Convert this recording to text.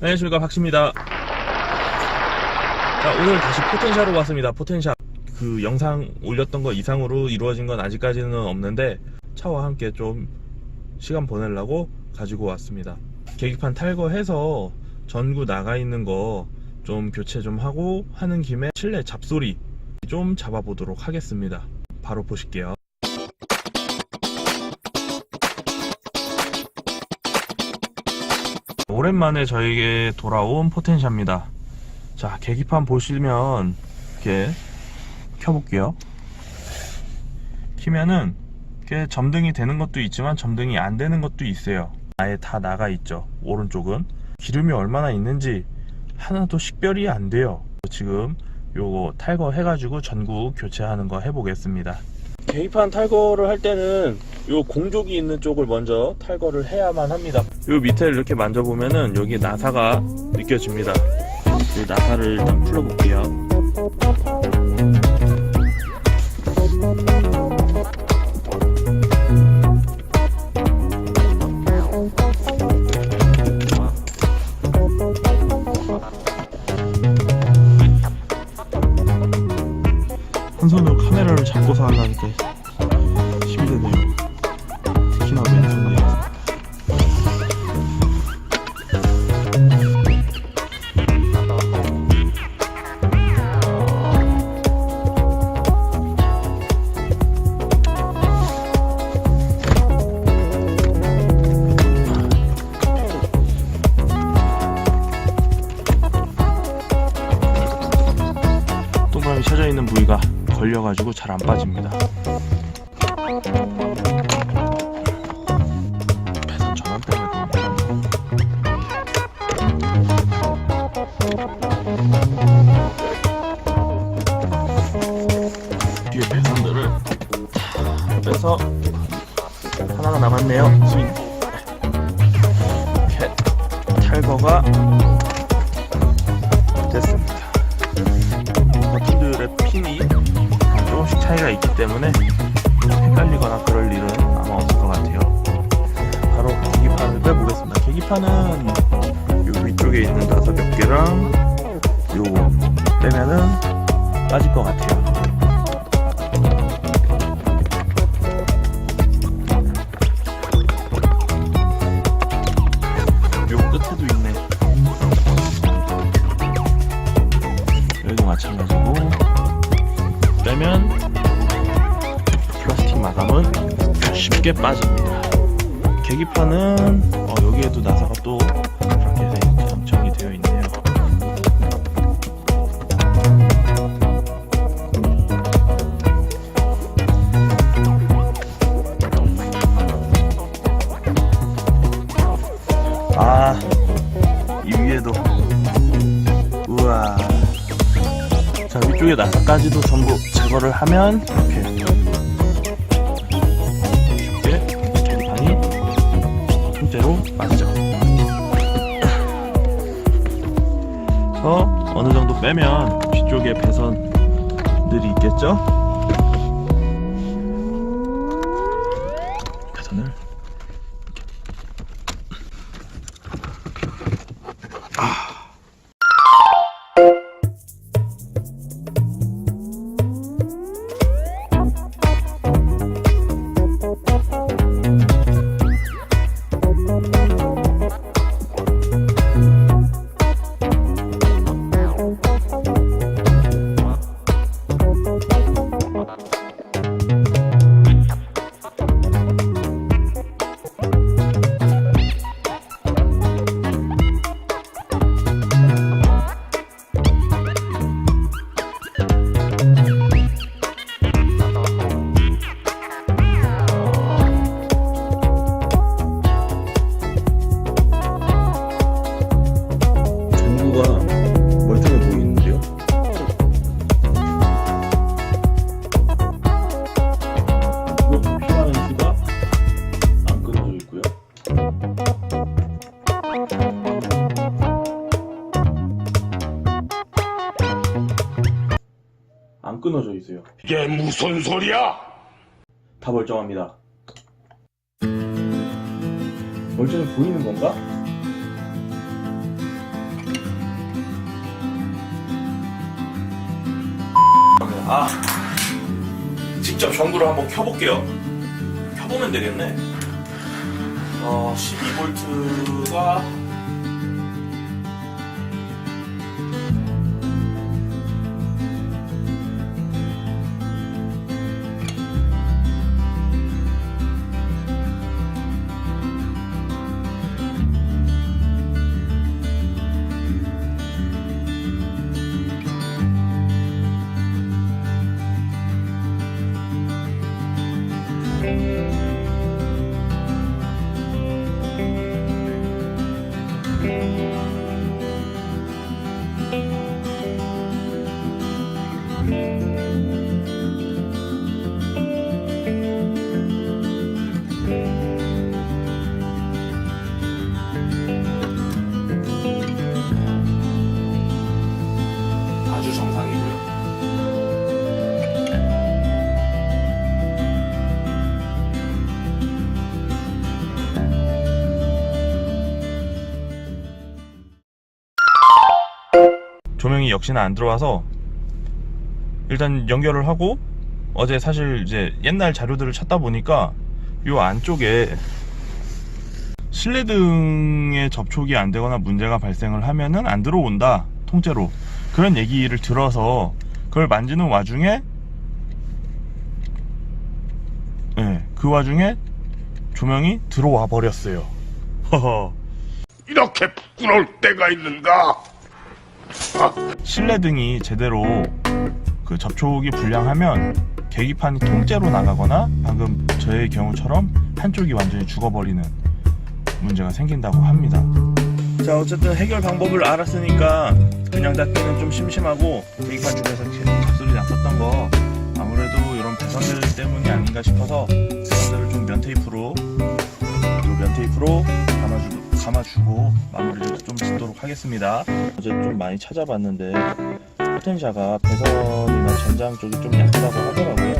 안녕하십니까 박씨입니다. 자 오늘 다시 포텐샤로 왔습니다. 포텐샤 그 영상 올렸던 거 이상으로 이루어진 건 아직까지는 없는데 차와 함께 좀 시간 보내려고 가지고 왔습니다. 계기판 탈거해서 전구 나가 있는 거 좀 교체 좀 하고 하는 김에 실내 잡소리 좀 잡아보도록 하겠습니다. 바로 보실게요 오랜만에 저에게 돌아온 포텐샤입니다. 자, 계기판 보시면 이렇게 켜볼게요. 키면은 이렇게 점등이 되는 것도 있지만 점등이 안 되는 것도 있어요. 아예 다 나가 있죠. 오른쪽은 기름이 얼마나 있는지 하나도 식별이 안 돼요. 지금 요거 탈거 해가지고 전구 교체하는 거 해보겠습니다. 계기판 탈거를 할 때는 요 공족이 있는 쪽을 먼저 탈거를 해야만 합니다. 요 밑에를 이렇게 만져보면은 여기 나사가 느껴집니다. 이 나사를 일단 풀어볼게요. 고서 하려니까 걸려가지고 잘 안 빠집니다. 배선 전원 빼면 뒤에 배선들을 다 빼서 하나가 남았네요. 스윙. 이렇게 탈거가 차이가 있기 때문에 헷갈리거나 그럴 일은 아마 없을 것 같아요. 바로 계기판을 빼보겠습니다. 계기판은 요 위쪽에 있는 나사 몇 개랑 요거 빼면은 빠질 것 같아요. 요 쉽게 빠집니다. 계기판은 어, 여기에도 나사가 또 이렇게 돼- 장착이 되어 있네요. 아, 이 위에도 우와. 자 위쪽에 나사까지도 전부 제거를 하면 빠지죠. 그래서 어느 정도 빼면 뒤쪽에 배선들이 있겠죠? 끊어져 있어요. 이게 무슨 소리야? 다 멀쩡합니다. 멀쩡해 보이는 건가? 아, 직접 전구를 한번 켜볼게요. 켜보면 되겠네. 어, 12V가 아 조명이 역시나 안 들어와서 일단 연결을 하고 어제 사실 이제 옛날 자료들을 찾다 보니까 요 안쪽에 실내등에 접촉이 안 되거나 문제가 발생을 하면은 안 들어온다 통째로. 그런 얘기를 들어서 그걸 만지는 와중에 예, 그 와중에 조명이 들어와 버렸어요. 이렇게 부끄러울 때가 있는가? 실내등이 제대로 그 접촉이 불량하면 계기판이 통째로 나가거나 방금 저의 경우처럼 한쪽이 완전히 죽어버리는 문제가 생긴다고 합니다. 자 어쨌든 해결 방법을 알았으니까 그냥 닫기는 좀 심심하고 계기판 중에서 이렇게 잡소리 났었던 거 아무래도 이런 배선들 때문이 아닌가 싶어서 배선들을 좀 면테이프로 감아주고 마무리를 좀 짓도록 하겠습니다. 어제 좀 많이 찾아봤는데 포텐샤가 배선이나 전장 쪽이 좀 약하다고 하더라고요.